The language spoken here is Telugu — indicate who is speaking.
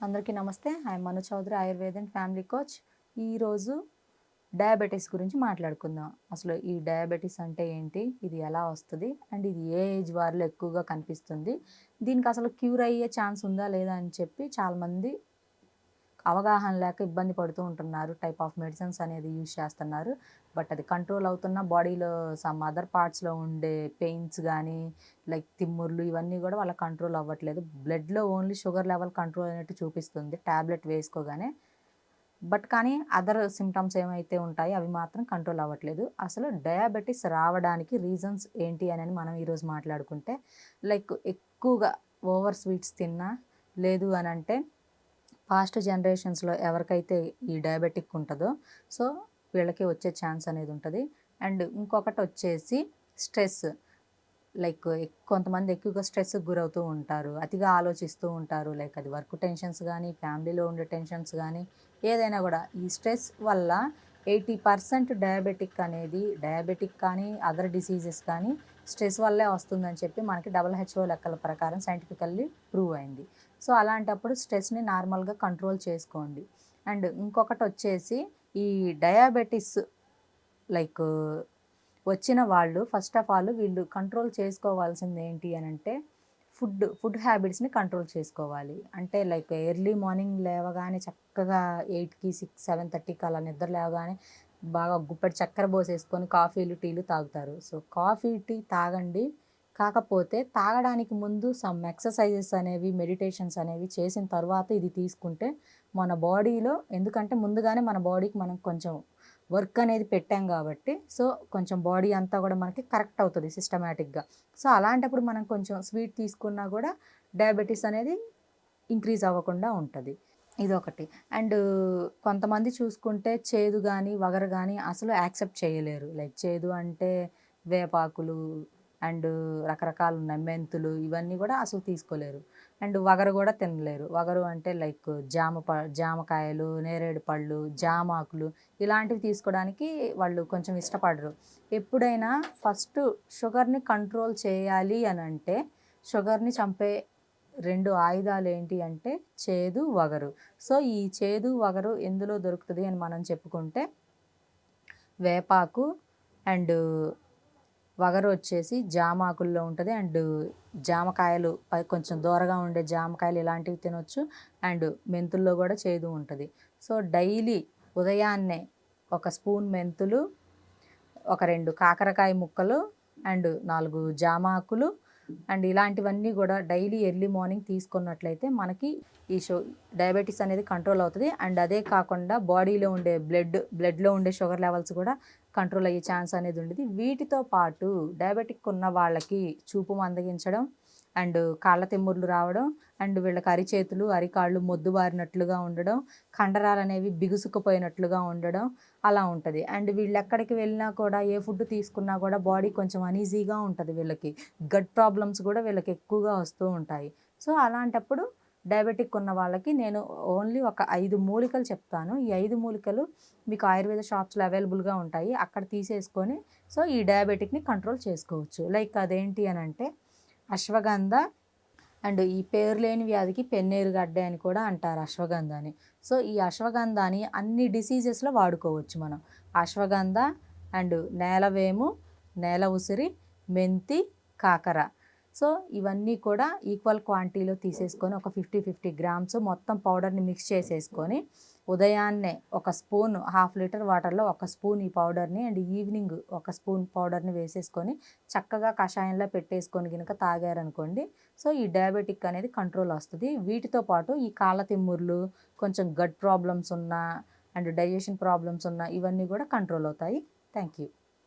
Speaker 1: అందరికీ నమస్తే. I Manu Chowdary Ayurveda and family coach. ఈరోజు డయాబెటీస్ గురించి మాట్లాడుకుందాం. అసలు ఈ డయాబెటీస్ అంటే ఏంటి? ఇది ఎలా వస్తుంది? అండ్ ఇది ఏ ఏజ్ వారిలో ఎక్కువగా కనిపిస్తుంది? దీనికి అసలు క్యూర్ అయ్యే ఛాన్స్ ఉందా లేదా అని చెప్పి చాలామంది అవగాహన లేక ఇబ్బంది పడుతూ ఉంటున్నారు. టైప్ ఆఫ్ మెడిసిన్స్ అనేది యూజ్ చేస్తున్నారు. బట్ అది కంట్రోల్ అవుతున్న బాడీలో సమ్ అదర్ పార్ట్స్లో ఉండే పెయిన్స్ కానీ లైక్ తిమ్ముర్లు ఇవన్నీ కూడా వాళ్ళ కంట్రోల్ అవ్వట్లేదు. బ్లడ్లో ఓన్లీ షుగర్ లెవెల్ కంట్రోల్ అయినట్టు చూపిస్తుంది. ట్యాబ్లెట్ వేసుకోగానే. బట్ కానీ అదర్ సిమ్టమ్స్ ఏమైతే ఉంటాయో అవి మాత్రం కంట్రోల్ అవ్వట్లేదు. అసలు డయాబెటీస్ రావడానికి రీజన్స్ ఏంటి అని మనం ఈరోజు మాట్లాడుకుంటే లైక్ ఎక్కువగా ఓవర్ స్వీట్స్ తిన్నా లేదు అని అంటే పాస్ట్ జనరేషన్స్లో ఎవరికైతే ఈ డయాబెటిక్ ఉంటుందో సో వీళ్ళకి వచ్చే ఛాన్స్ అనేది ఉంటుంది. అండ్ ఇంకొకటి వచ్చేసి స్ట్రెస్. లైక్ కొంతమంది ఎక్కువగా స్ట్రెస్కి గురవుతూ ఉంటారు అతిగా ఆలోచిస్తూ ఉంటారు. లైక్ అది వర్క్ టెన్షన్స్ కానీ ఫ్యామిలీలో ఉండే టెన్షన్స్ కానీ ఏదైనా కూడా ఈ స్ట్రెస్ వల్ల ఎయిటీ పర్సెంట్ డయాబెటిక్ అనేది డయాబెటిక్ కానీ అదర్ డిసీజెస్ కానీ స్ట్రెస్ వల్లే వస్తుందని చెప్పి మనకి డబల్ హెచ్ఓ లెక్కల ప్రకారం సైంటిఫికల్లీ ప్రూవ్ అయింది. సో అలాంటప్పుడు స్ట్రెస్ని నార్మల్గా కంట్రోల్ చేసుకోండి. అండ్ ఇంకొకటి వచ్చేసి ఈ డయాబెటీస్ లైక్ వచ్చిన వాళ్ళు ఫస్ట్ ఆఫ్ ఆల్ వీళ్ళు కంట్రోల్ చేసుకోవాల్సింది ఏంటి అని అంటే ఫుడ్ ఫుడ్ హ్యాబిట్స్ని కంట్రోల్ చేసుకోవాలి. అంటే లైక్ ఎర్లీ మార్నింగ్ లేవగానే చక్కగా ఎయిట్కి సిక్స్ సెవెన్ థర్టీకి అలా నిద్ర లేవగానే బాగా గుప్పటి చక్కెర పోసేసుకొని కాఫీలు టీలు తాగుతారు. సో కాఫీ టీ తాగండి. కాకపోతే తాగడానికి ముందు సమ్ ఎక్సర్సైజెస్ అనేవి మెడిటేషన్స్ అనేవి చేసిన తర్వాత ఇది తీసుకుంటే మన బాడీలో ఎందుకంటే ముందుగానే మన బాడీకి మనం కొంచెం వర్క్ అనేది పెట్టాం కాబట్టి సో కొంచెం బాడీ అంతా కూడా మనకి కరెక్ట్ అవుతుంది సిస్టమేటిక్గా. సో అలాంటప్పుడు మనం కొంచెం స్వీట్ తీసుకున్నా కూడా డయాబెటీస్ అనేది ఇంక్రీజ్ అవ్వకుండా ఉంటుంది. ఇదొకటి. అండ్ కొంతమంది చూసుకుంటే చేదు కానీ వగరు కానీ అసలు యాక్సెప్ట్ చేయలేరు. లైక్ చేదు అంటే వేపాకులు అండ్ రకరకాలు ఉన్నాయి. మెంతులు ఇవన్నీ కూడా అసలు తీసుకోలేరు. అండ్ వగరు కూడా తినలేరు. వగరు అంటే లైక్ జామ ప జామకాయలు నేరేడు పళ్ళు జామాకులు ఇలాంటివి తీసుకోవడానికి వాళ్ళు కొంచెం ఇష్టపడరు. ఎప్పుడైనా ఫస్ట్ షుగర్ని కంట్రోల్ చేయాలి అని అంటే షుగర్ని చంపే రెండు ఆయుధాలు ఏంటి అంటే చేదు వగరు. సో ఈ చేదు వగరు ఎందులో దొరుకుతుంది అని మనం చెప్పుకుంటే వేపాకు అండ్ వగరు వచ్చేసి జామాకుల్లో ఉంటుంది అండ్ జామకాయలు కొంచెం దూరగా ఉండే జామకాయలు ఇలాంటివి తినొచ్చు అండ్ మెంతుల్లో కూడా చేదు ఉంటుంది. సో డైలీ ఉదయాన్నే ఒక స్పూన్ మెంతులు ఒక రెండు కాకరకాయ ముక్కలు అండ్ నాలుగు జామాకులు అండ్ ఇలాంటివన్నీ కూడా డైలీ ఎర్లీ మార్నింగ్ తీసుకున్నట్లయితే మనకి ఈ షో డయాబెటీస్ అనేది కంట్రోల్ అవుతుంది. అండ్ అదే కాకుండా బాడీలో ఉండే బ్లడ్ బ్లడ్లో ఉండే షుగర్ లెవెల్స్ కూడా కంట్రోల్ అయ్యే ఛాన్స్ అనేది ఉండేది. వీటితో పాటు డయాబెటిక్ ఉన్న వాళ్ళకి చూపు మందగించడం అండ్ కాళ్ళ తిమ్ముర్లు రావడం అండ్ వీళ్ళకి అరిచేతులు అరికాళ్ళు మొద్దుబారినట్లుగా ఉండడం కండరాలు అనేవి బిగుసుకుపోయినట్లుగా ఉండడం అలా ఉంటుంది. అండ్ వీళ్ళు ఎక్కడికి వెళ్ళినా కూడా ఏ ఫుడ్ తీసుకున్నా కూడా బాడీ కొంచెం అనీజీగా ఉంటుంది వీళ్ళకి. గట్ ప్రాబ్లమ్స్ కూడా వీళ్ళకి ఎక్కువగా వస్తూ ఉంటాయి. సో అలాంటప్పుడు డయాబెటిక్ ఉన్న వాళ్ళకి నేను ఓన్లీ ఒక ఐదు మూలికలు చెప్తాను. ఈ ఐదు మూలికలు మీకు ఆయుర్వేద షాప్స్లో అవైలబుల్గా ఉంటాయి. అక్కడ తీసేసుకొని సో ఈ డయాబెటిక్ని కంట్రోల్ చేసుకోవచ్చు. లైక్ అదేంటి అని అంటే అశ్వగంధ అండ్ ఈ పేరు లేని వ్యాధికి పెన్నేరు గడ్డ అని కూడా అంటారు అశ్వగంధాని సో ఈ అశ్వగంధాని అన్ని డిసీజెస్లో వాడుకోవచ్చు మనం. అశ్వగంధ అండ్ నేలవేము నేల ఉసిరి మెంతి కాకర. సో ఇవన్నీ కూడా ఈక్వల్ క్వాంటిటీలో తీసేసుకొని ఒక ఫిఫ్టీ ఫిఫ్టీ గ్రామ్స్ మొత్తం పౌడర్ని మిక్స్ చేసేసుకొని ఉదయాన్నే ఒక స్పూన్ హాఫ్ లీటర్ వాటర్లో ఒక స్పూన్ ఈ పౌడర్ని అండ్ ఈవినింగ్ ఒక స్పూన్ పౌడర్ని వేసేసుకొని చక్కగా కషాయంలో పెట్టేసుకొని కనుక తాగారనుకోండి. సో ఈ డయాబెటిక్ అనేది కంట్రోల్ వస్తుంది. వీటితో పాటు ఈ కాళ్ళ తిమ్ముర్లు కొంచెం గట్ ప్రాబ్లమ్స్ ఉన్న అండ్ డైజెషన్ ప్రాబ్లమ్స్ ఉన్న ఇవన్నీ కూడా కంట్రోల్ అవుతాయి. Thank you.